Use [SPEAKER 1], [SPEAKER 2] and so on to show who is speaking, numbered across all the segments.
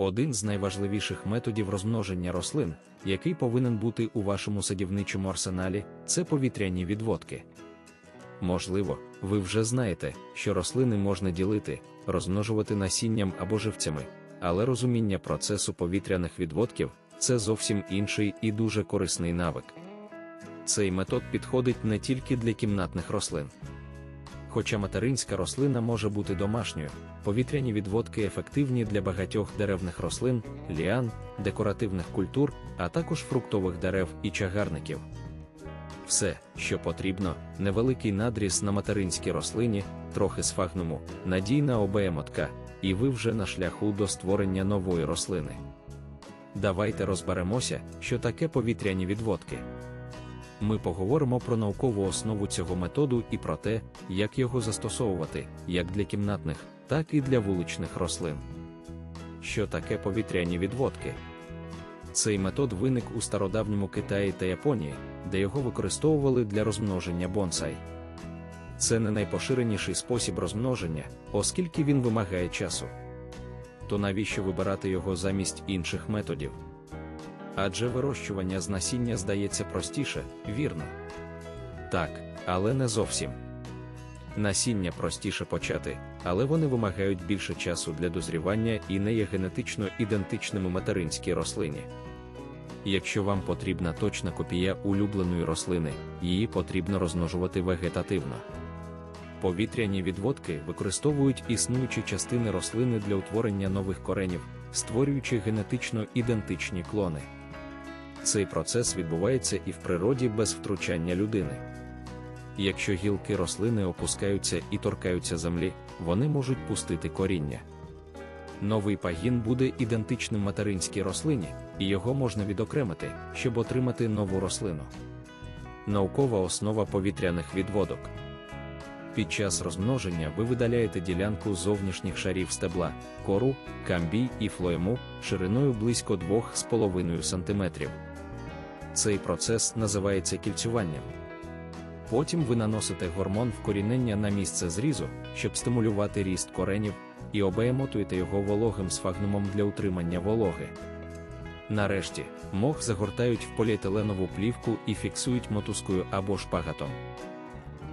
[SPEAKER 1] Один з найважливіших методів розмноження рослин, який повинен бути у вашому садівничому арсеналі, це повітряні відводки. Можливо, ви вже знаєте, що рослини можна ділити, розмножувати насінням або живцями, але розуміння процесу повітряних відводків це зовсім інший і дуже корисний навик. Цей метод підходить не тільки для кімнатних рослин. Хоча материнська рослина може бути домашньою, повітряні відводки ефективні для багатьох деревних рослин, ліан, декоративних культур, а також фруктових дерев і чагарників. Все, що потрібно, невеликий надріз на материнській рослині, трохи сфагнуму, надійна обеємотка, і ви вже на шляху до створення нової рослини. Давайте розберемося, що таке повітряні відводки. Ми поговоримо про наукову основу цього методу і про те, як його застосовувати як для кімнатних, так і для вуличних рослин. Що таке повітряні відводки? Цей метод виник у стародавньому Китаї та Японії, де його використовували для розмноження бонсай. Це не найпоширеніший спосіб розмноження, оскільки він вимагає часу. То навіщо вибирати його замість інших методів? Адже вирощування з насіння здається простіше, вірно. Так, але не зовсім. Насіння простіше почати, але вони вимагають більше часу для дозрівання і не є генетично ідентичними материнській рослині. Якщо вам потрібна точна копія улюбленої рослини, її потрібно розмножувати вегетативно. Повітряні відводки використовують існуючі частини рослини для утворення нових коренів, створюючи генетично ідентичні клони. Цей процес відбувається і в природі без втручання людини. Якщо гілки рослини опускаються і торкаються землі, вони можуть пустити коріння. Новий пагін буде ідентичним материнській рослині, і його можна відокремити, щоб отримати нову рослину. Наукова основа повітряних відводок. Під час розмноження ви видаляєте ділянку зовнішніх шарів стебла, кору, камбій і флоему шириною близько 2,5 см. Цей процес називається кільцюванням. Потім ви наносите гормон вкорінення на місце зрізу, щоб стимулювати ріст коренів, і обеємотуєте його вологим сфагнумом для утримання вологи. Нарешті, мох загортають в поліетиленову плівку і фіксують мотузкою або шпагатом.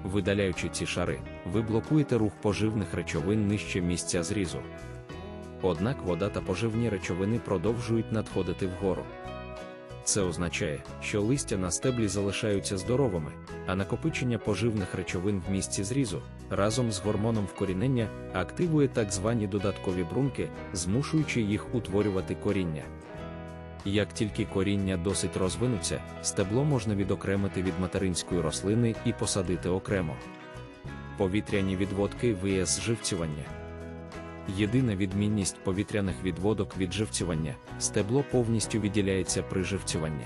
[SPEAKER 1] Видаляючи ці шари, ви блокуєте рух поживних речовин нижче місця зрізу. Однак вода та поживні речовини продовжують надходити вгору. Це означає, що листя на стеблі залишаються здоровими, а накопичення поживних речовин в місці зрізу разом з гормоном вкорінення активує так звані додаткові брунки, змушуючи їх утворювати коріння. Як тільки коріння досить розвинуться, стебло можна відокремити від материнської рослини і посадити окремо. Повітряні відводки виє живцювання. Єдина відмінність повітряних відводок від живцювання стебло повністю відділяється при живцюванні.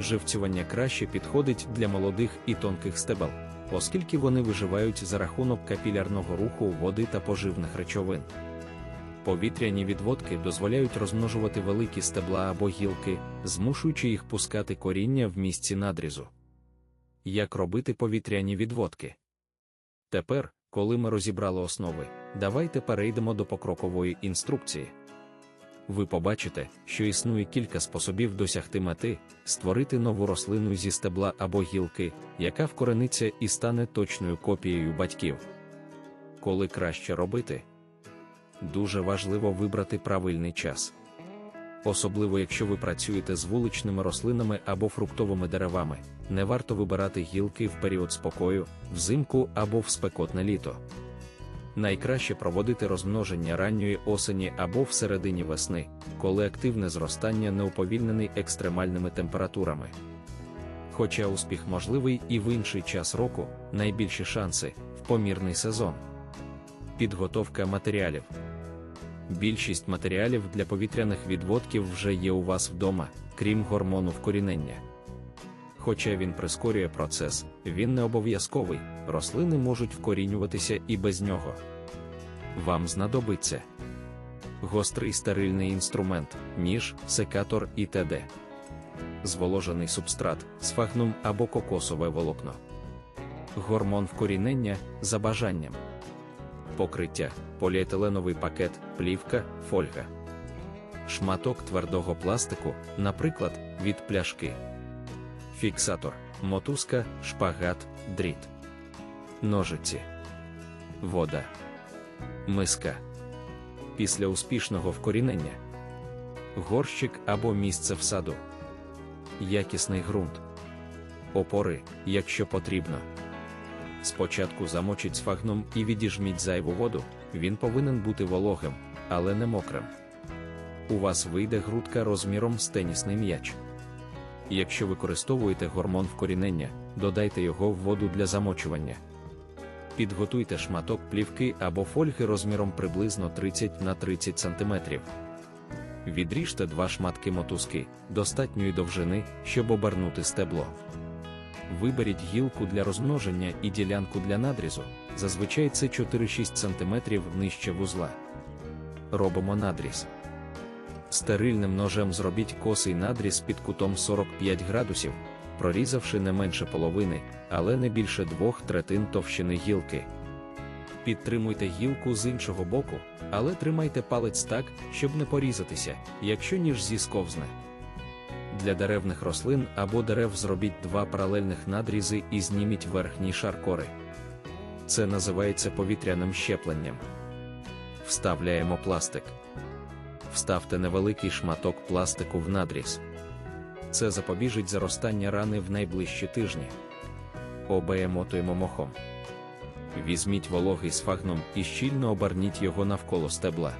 [SPEAKER 1] Живцювання краще підходить для молодих і тонких стебел, оскільки вони виживають за рахунок капілярного руху води та поживних речовин. Повітряні відводки дозволяють розмножувати великі стебла або гілки, змушуючи їх пускати коріння в місці надрізу. Як робити повітряні відводки? Тепер, коли ми розібрали основи, давайте перейдемо до покрокової інструкції. Ви побачите, що існує кілька способів досягти мети, створити нову рослину зі стебла або гілки, яка вкорениться і стане точною копією батьків. Коли краще робити, дуже важливо вибрати правильний час. Особливо якщо ви працюєте з вуличними рослинами або фруктовими деревами, не варто вибирати гілки в період спокою, взимку або в спекотне літо. Найкраще проводити розмноження ранньої осені або в середині весни, коли активне зростання не уповільнений екстремальними температурами. Хоча успіх можливий і в інший час року, найбільші шанси в помірний сезон. Підготовка матеріалів. Більшість матеріалів для повітряних відводків вже є у вас вдома, крім гормону вкорінення. Хоча він прискорює процес, він не обов'язковий, рослини можуть вкорінюватися і без нього. Вам знадобиться гострий стерильний інструмент, ніж, секатор і т.д. Зволожений субстрат, сфагнум або кокосове волокно. Гормон вкорінення за бажанням покриття, поліетиленовий пакет, плівка, фольга. шматок твердого пластику, наприклад, від пляшки. Фіксатор, мотузка, шпагат, дріт, ножиці, вода, миска. Після успішного вкорінення, горщик або місце в саду, якісний ґрунт, опори, якщо потрібно. Спочатку замочіть сфагном і відіжміть зайву воду, він повинен бути вологим, але не мокрим. У вас вийде грудка розміром з тенісний м'яч. Якщо використовуєте гормон вкорінення, додайте його в воду для замочування. Підготуйте шматок плівки або фольги розміром приблизно 30 на 30 см. Відріжте два шматки мотузки достатньої довжини, щоб обернути стебло. Виберіть гілку для розмноження і ділянку для надрізу, зазвичай це 4-6 см нижче вузла. Робимо надріз. Стерильним ножем зробіть косий надріз під кутом 45 градусів, прорізавши не менше половини, але не більше двох третин товщини гілки. Підтримуйте гілку з іншого боку, але тримайте палець так, щоб не порізатися, якщо ніж зісковзне. Для деревних рослин або дерев зробіть два паралельних надрізи і зніміть верхній шар кори. Це називається повітряним щепленням. Вставляємо пластик. Вставте невеликий шматок пластику в надріз. Це запобіжить заростання рани в найближчі тижні. Обеємотуємо мохом. Візьміть вологий сфагном і щільно оберніть його навколо стебла.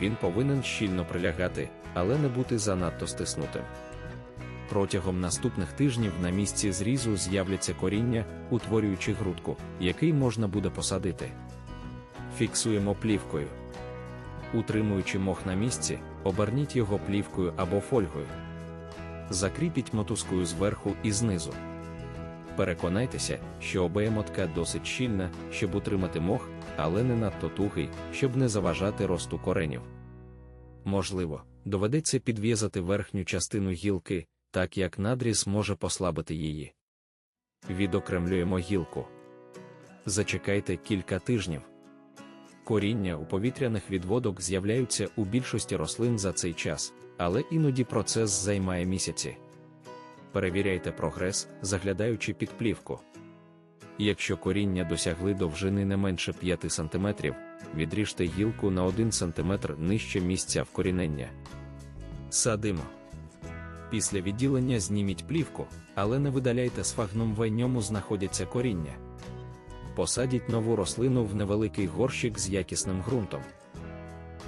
[SPEAKER 1] Він повинен щільно прилягати, але не бути занадто стиснутим. Протягом наступних тижнів на місці зрізу з'являться коріння, утворюючи грудку, який можна буде посадити. Фіксуємо плівкою. Утримуючи мох на місці, оберніть його плівкою або фольгою. Закріпіть мотузкою зверху і знизу. Переконайтеся, що обеємотка досить щільна, щоб утримати мох, але не надто тугий, щоб не заважати росту коренів. Можливо, доведеться підв'язати верхню частину гілки, так як надріз може послабити її. Відокремлюємо гілку. Зачекайте кілька тижнів. Коріння у повітряних відводок з'являються у більшості рослин за цей час, але іноді процес займає місяці. Перевіряйте прогрес, заглядаючи під плівку. Якщо коріння досягли довжини не менше 5 см, відріжте гілку на 1 см нижче місця вкорінення. Садимо. Після відділення зніміть плівку, але не видаляйте сфагном в ньому знаходяться коріння. Посадіть нову рослину в невеликий горщик з якісним ґрунтом.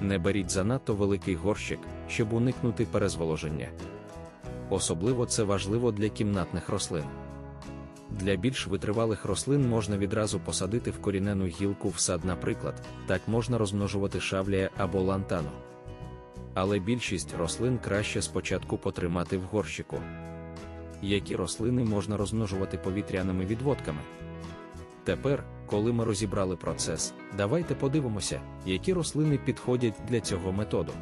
[SPEAKER 1] Не беріть занадто великий горщик, щоб уникнути перезволоження. Особливо це важливо для кімнатних рослин. Для більш витривалих рослин можна відразу посадити вкорінену гілку в сад, наприклад, так можна розмножувати шавлія або лантану. Але більшість рослин краще спочатку потримати в горщику. Які рослини можна розмножувати повітряними відводками? Тепер, коли ми розібрали процес, давайте подивимося, які рослини підходять для цього методу.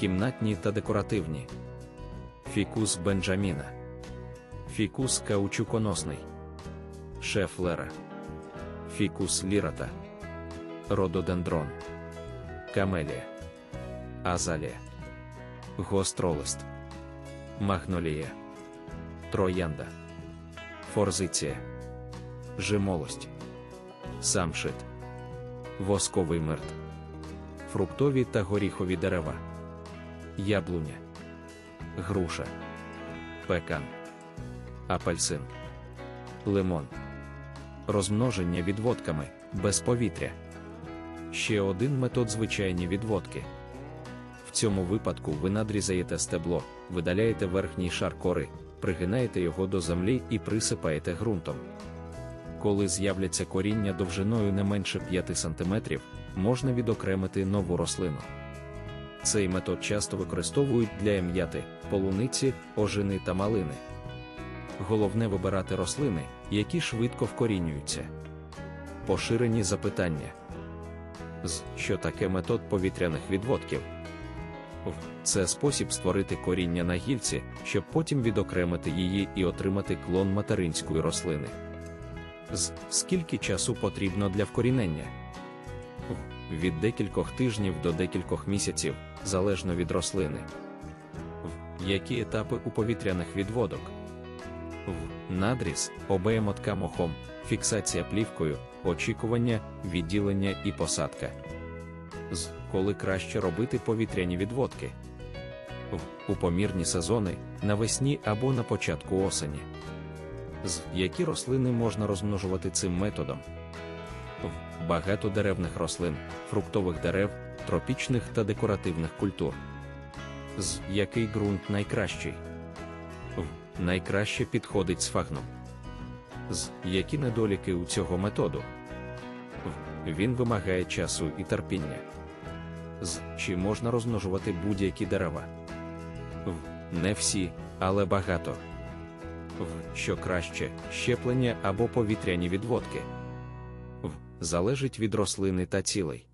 [SPEAKER 1] Кімнатні та декоративні. Фікус Бенджаміна. Фікус каучуконосний. Шефлера. Фікус лірата. Рододендрон. Камелія. Азалія. Гостролист. Магнолія. Троянда. Форзиція. Жимолость. Самшит. Восковий мирт. Фруктові та горіхові дерева. Яблуня. Груша. Пекан. Апельсин. Лимон. Розмноження відводками без повітря. Ще один метод звичайні відводки. В цьому випадку ви надрізаєте стебло, видаляєте верхній шар кори, пригинаєте його до землі і присипаєте ґрунтом. Коли з'являться коріння довжиною не менше 5 см, можна відокремити нову рослину. Цей метод часто використовують для ем'яти, полуниці, ожини та малини. Головне вибирати рослини, які швидко вкорінюються. Поширені запитання. З що таке метод повітряних відводків? В це спосіб створити коріння на гільці, щоб потім відокремити її і отримати клон материнської рослини. З скільки часу потрібно для вкорінення? Від декількох тижнів до декількох місяців, залежно від рослини. В які етапи у повітряних відводок? В надріз, обеємотка мохом, фіксація плівкою, очікування, відділення і посадка. З коли краще робити повітряні відводки. В у помірні сезони, навесні або на початку осені. З які рослини можна розмножувати цим методом? В багатодеревних рослин, фруктових дерев, тропічних та декоративних культур. З який ґрунт найкращий? В найкраще підходить з фагном. З які недоліки у цього методу? В він вимагає часу і терпіння. З чи можна розмножувати будь-які дерева? В не всі, але багато. В що краще щеплення або повітряні відводки. В залежить від рослини та цілей.